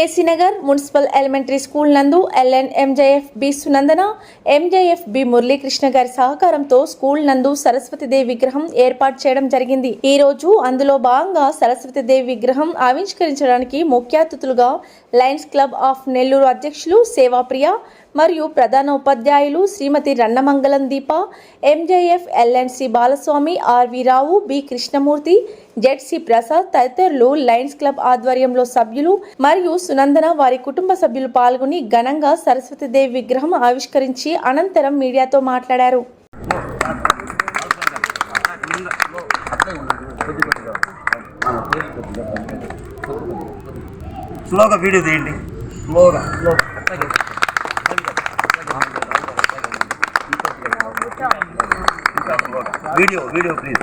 AC Nagar municipal elementary school నందు LN MJF B Sunandana MJF B Muralikrishna గారి సహకారంతో school నందు సరస్వతిదేవి విగ్రహం ఏర్పాటు చేయడం జరిగింది. ఈ రోజు అందులో భాగంగా సరస్వతిదేవి విగ్రహం ఆవిష్కరించడానికి ముఖ్య అతిథులుగా లయన్స్ క్లబ్ ఆఫ్ నెల్లూరు అధ్యక్షులు సేవాప్రియ మరియు ప్రధాన ఉపాధ్యాయులు Srimati Rannamangalam Deepa MJF LNC Balaswamy RV Rao B Krishnamurthy ZC Prasad తదితరులు లయన్స్ క్లబ్ ఆధ్వర్యంలో సభ్యులు మరియు సునందన వారి కుటుంబ సభ్యులు పాల్గొని ఘనంగా సరస్వతిదేవి విగ్రహం ఆవిష్కరించి అనంతరం మీడియాతో మాట్లాడారు. స్లోగా వీడియో తీయండి. స్లోగా వీడియో వీడియో ప్లీజ్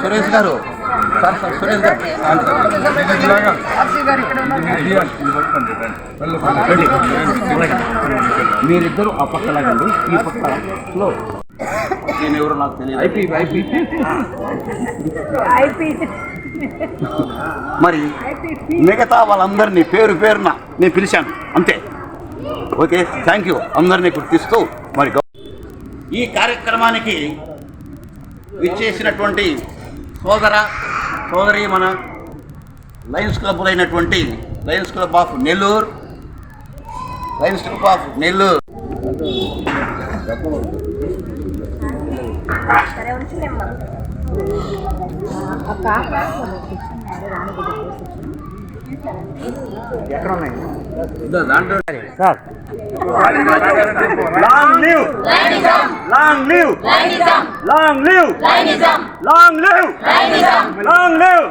సురేష్ గారు. సార్ సార్ సురేష్ గారు. మీరిద్దరు ఆ పక్క లాగండి ఈ పక్క స్లో నేను ఎవరు నాకు తెలియదు. IP IP. మరి మిగతా వాళ్ళందరినీ పేరు పేరున నేను పిలిచాను. అంతే. Okay thank you. అందరినీ గుర్తిస్తూ మరి ఈ కార్యక్రమానికి విచ్చేసినటువంటి సోదర సోదరి మన లయన్స్ క్లబ్ అయినటువంటి Lions Club of Nellore. Lions Club of Nellore. Long live long live long live long live long live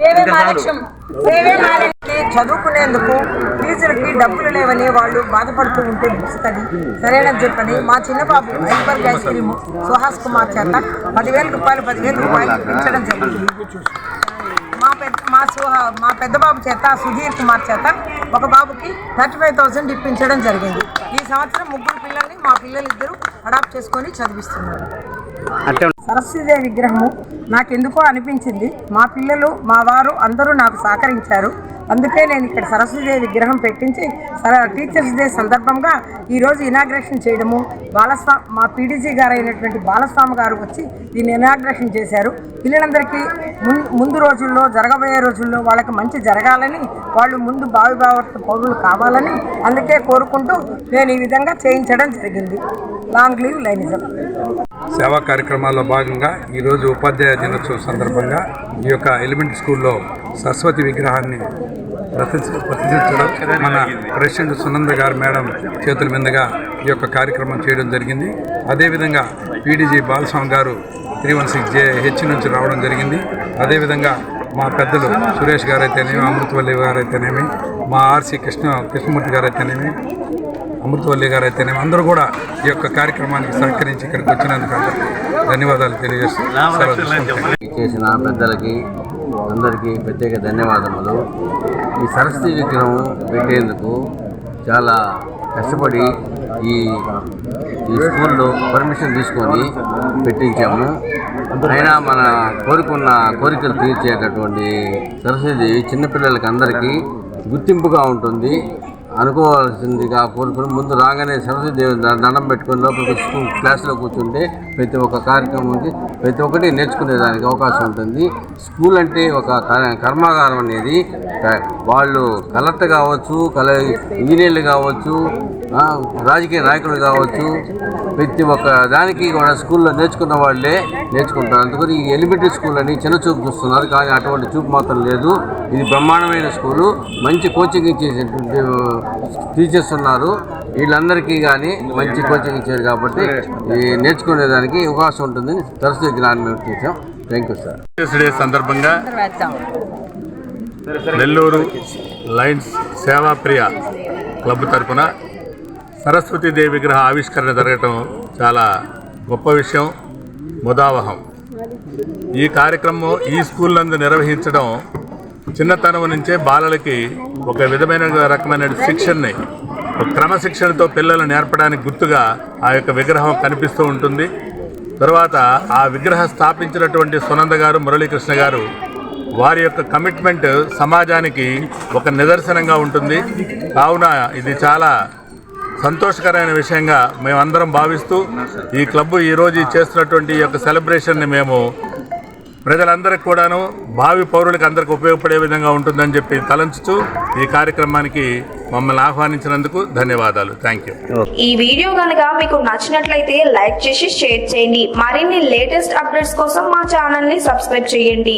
సేవే మా లక్ష్యం సేవే మా లక్ష్యం. చదువుకునేందుకు ఫీజులకి డబ్బులు లేవని వాళ్ళు బాధపడుతూ ఉంటే బుక్స్కని సరేనని చెప్పని మా చిన్న బాబు గ్యాస్ క్రీమ్ సుహాస్ కుమార్ చేత పదివేల రూపాయలు పదివేల రూపాయలు ఇప్పించడం జరిగింది. పెద్ద మా మా పెద్ద బాబు చేత సుధీర్ కుమార్ చేత ఒక బాబుకి థర్టీ ఫైవ్ థౌసండ్ ఇప్పించడం జరిగింది. ఈ సంవత్సరం ముగ్గురు పిల్లల్ని మా పిల్లలు ఇద్దరు అడాప్ట్ చేసుకొని చదివిస్తున్నారు. సరస్వతిదేవి విగ్రహము నాకెందుకో అనిపించింది. మా పిల్లలు మా వారు అందరూ నాకు సహకరించారు. అందుకే నేను ఇక్కడ సరస్వతిదేవి విగ్రహం పెట్టించి సర- టీచర్స్ డే సందర్భంగా ఈరోజు ఇనాగ్రేషన్ చేయడము. బాలస్వామి మా పీడీజీ గారు అయినటువంటి బాలస్వామి గారు వచ్చి దీన్ని ఇనాగ్రేషన్ చేశారు. పిల్లలందరికీ ముం- ముందు రోజుల్లో జరగబోయే రోజుల్లో వాళ్ళకి మంచి జరగాలని వాళ్ళు ముందు భావి భావత పౌరులు కావాలని అందుకే కోరుకుంటూ నేను ఈ విధంగా చేయించడం జరిగింది. Long live Lionism. సేవా కార్యక్రమాల్లో భాగంగా ఈరోజు ఉపాధ్యాయ దినోత్సవం సందర్భంగా ఈ యొక్క ఎలిమెంటరీ స్కూల్లో సరస్వతి విగ్రహాన్ని ప్రతిష్ఠ- ప్రతిష్ఠించడం మన ప్రెసిడెంట్ సునంద గారు మేడం చేతుల మీదుగా ఈ యొక్క కార్యక్రమం చేయడం జరిగింది అదేవిధంగా పీడీజీ బాలస్వామి గారు three one six J H నుంచి రావడం జరిగింది అదేవిధంగా మా పెద్దలు సురేష్ గారు అయితేనేమి అమృతవల్లి గారు అయితేనేమి మా ఆర్సి కృష్ణ కృష్ణమూర్తి గారు అయితేనేమి అమృతవల్లి గారు అయితేనేమి అందరూ కూడా ఈ యొక్క కార్యక్రమానికి సహకరించి ఇక్కడికి వచ్చినందుకు ధన్యవాదాలు తెలియజేస్తూ సెలవు తీసుకుంటాను. చేసిన పెద్దలకి అందరికీ ప్రత్యేక ధన్యవాదములు. ఈ సరస్వతి విగ్రహం పెట్టేందుకు చాలా కష్టపడి ఈ ఈ స్కూల్లో పర్మిషన్ తీసుకొని పెట్టించాము. అయినా మన కోరుకున్న కోరికలు తీర్చేటటువంటి సరస్వతి చిన్నపిల్లలకి అందరికీ గుర్తింపుగా ఉంటుంది. అనుకోవాల్సిందిగా కోరుకుని ముందు రాగానే సరస్వతి దేవి దండం పెట్టుకుని లోపలికి స్కూల్ క్లాస్లో కూర్చుంటే ప్రతి ఒక్క కార్యక్రమంకి ప్రతి ఒక్కటి నేర్చుకునేదానికి అవకాశం ఉంటుంది. స్కూల్ అంటే ఒక కర్మాగారం అనేది. వాళ్ళు కలెక్టర్ కావచ్చు కల ఇంజనీర్లు కావచ్చు రాజకీయ నాయకులు కావచ్చు ప్రతి ఒక్క దానికి కూడా స్కూల్లో నేర్చుకున్న వాళ్ళే నేర్చుకుంటారు. అందుకని ఈ ఎలిమెంటరీ స్కూల్ అని చిన్న చూపు చూస్తున్నారు. కానీ అటువంటి చూపు మాత్రం లేదు. ఇది బ్రహ్మాండమైన స్కూలు. మంచి కోచింగ్ ఇచ్చేసేటువంటి టీచర్స్ ఉన్నారు. వీళ్ళందరికీ కానీ మంచి కోచింగ్ ఇచ్చారు కాబట్టి ఈ నేర్చుకునేదానికి అవకాశం ఉంటుందని సరస్వతి జ్ఞానం మేము చేసాం thank you sir. Teachers day సందర్భంగా నెల్లూరు లయన్స్ సేవాప్రియ క్లబ్ తరపున సరస్వతీదేవి విగ్రహ ఆవిష్కరణ జరగటం చాలా గొప్ప విషయం ముదావహం. ఈ కార్యక్రమం ఈ స్కూల్ నందు నిర్వహించడం చిన్నతనం నుంచే బాలలకి ఒక విధమైన రకమైన శిక్షణని ఒక క్రమశిక్షణతో పిల్లలను నేర్పడానికి గుర్తుగా ఆ యొక్క విగ్రహం కనిపిస్తూ ఉంటుంది. తర్వాత ఆ విగ్రహం స్థాపించినటువంటి సునంద గారు మురళీకృష్ణ గారు వారి యొక్క కమిట్మెంట్ సమాజానికి ఒక నిదర్శనంగా ఉంటుంది. కావున ఇది చాలా సంతోషకరమైన విషయంగా మేమందరం భావిస్తూ ఈ క్లబ్ ఈరోజు చేస్తున్నటువంటి ఈ యొక్క సెలబ్రేషన్ని మేము ప్రజలందరికీ కూడాను భావి పౌరులకు అందరికి ఉపయోగపడే విధంగా ఉంటుందని చెప్పి తలంచుతూ ఈ కార్యక్రమానికి మమ్మల్ని ఆహ్వానించినందుకు ధన్యవాదాలు. థ్యాంక్ యూ ఈ వీడియో గనక మీకు నచ్చినట్లయితే లైక్ చేసి షేర్ చేయండి. మరిన్ని లేటెస్ట్ అప్డేట్స్ కోసం మా ఛానల్ని సబ్స్క్రైబ్ చేయండి.